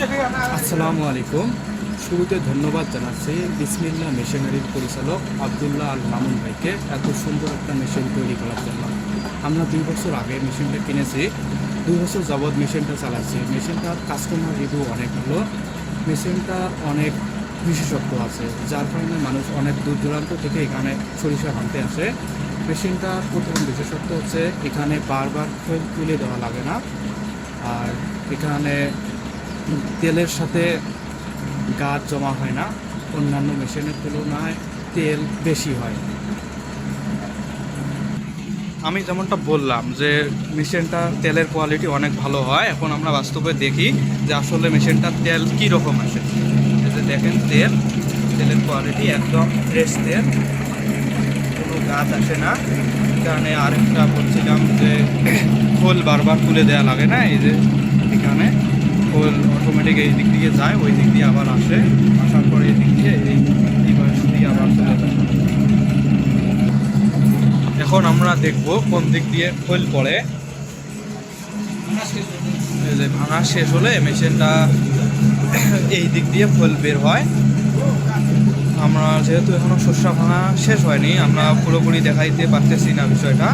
আসসালামু আলাইকুম। শুরুতে ধন্যবাদ জানাচ্ছি বিসমিল্লা মেশিনারির পরিচালক আবদুল্লাহ আল মামুন ভাইকে এত সুন্দর একটা মেশিন তৈরি করার জন্য। আমরা দুই বছর আগে মেশিনটা কিনেছি, দুই বছর যাবৎ মেশিনটা চালাচ্ছি। মেশিনটার কাস্টমার রিভিউ অনেক ভালো। মেশিনটার অনেক বিশেষত্ব আছে, যার কারণে মানুষ অনেক দূর দূরান্ত থেকে এখানে সরিষা আনতে আসে। মেশিনটার প্রথম বিশেষত্ব হচ্ছে এখানে বারবার ফুল তুলে দেওয়া লাগে না। আর এখানে তেলের সাথে গাছ জমা হয় না, অন্যান্য মেশিনের তুলনায় তেল বেশি হয়। আমি যেমনটা বললাম যে মেশিনটা তেলের কোয়ালিটি অনেক ভালো হয়, এখন আমরা বাস্তবে দেখি যে আসলে মেশিনটার তেল কী রকম আসে যে দেখেন তেল, তেলের কোয়ালিটি একদম ফ্রেশ তেল, কোনো গাছ আসে না। কারণে আরেকটা বলছিলাম যে খোল বারবার তুলে দেওয়া লাগে না, এই যে এখানে। খোল অটোমেটিক এই দিক দিয়ে যায়, ওই দিক দিয়ে আবার আসে, আসার পরে এই দিক দিয়ে এই পাশ দিয়ে আবার চলে যায়। এখন আমরা দেখব কোন দিক দিয়ে খোল পড়ে। এই যে ভাঙা শেষ হলে মেশিনটা এই দিক দিয়ে খোল বের হয়। আমরা যেহেতু এখনও শস্য ভাঙা শেষ হয়নি, আমরা পুরোপুরি দেখাইতে পারতেছি না বিষয়টা।